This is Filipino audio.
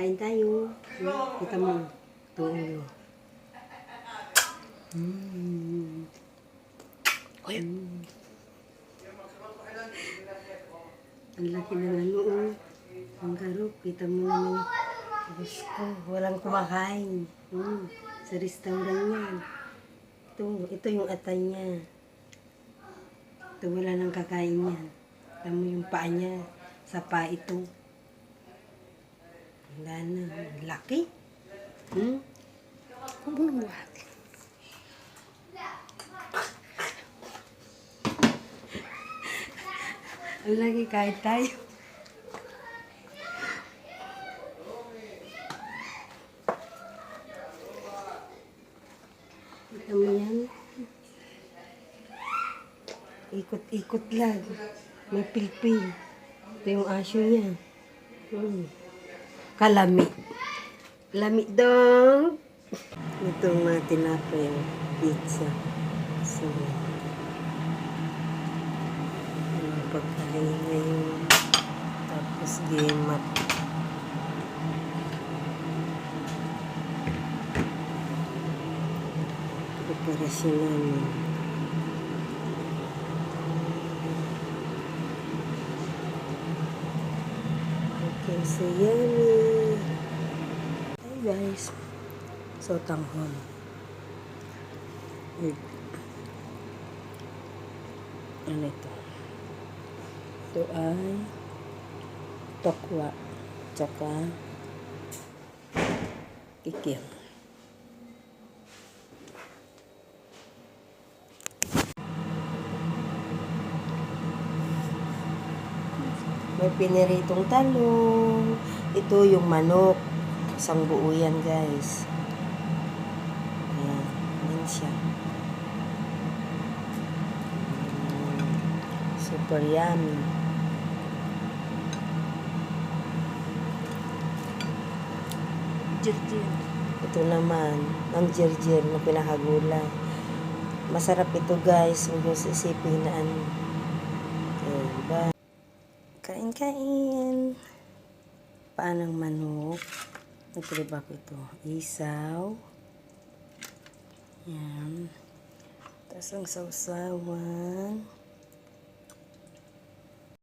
Kain tayo. Hmm, Kita mo. Ulo. Mm. Uy. Mm. Ang laki ng ano, oh. Ang garop. Kita mo naman. Diyos ko, walang kumakain. Mm. Sa restaurant yan. Ito, ito yung atay niya. Ito, wala nang kakain yan. Kita mo yung paa niya. Sa paa ito. Wala na. Laki. Hmm? Buhatin. Ang lagi kahit tayo. Kita mo yan? Ikot-ikot lang. May pilpil. Ito yung aso niya. Hmm. Kalami. Lami dong. Ito ang mga tinapay yung pizza. So, yung pagkain ngayon. Tapos gimat. Preparasyon namin. Okay, so yummy. Guys. So, tanghon. Wait. Ano ito? Ito ay tokwa. Tsaka kikim. May piniritong talong. Ito yung manok. Isang buo yan, guys. Ayan. Ayan siya. Mm, Super yummy. Jirjir. Ito naman, ang jirjir na pinakagulay. Masarap ito guys. Huwag yung sisipin na ano. Okay, bye. Kain-kain. Paanang manok. Nagtribak ito. Isaw. Yan. Tapos ang sausawan.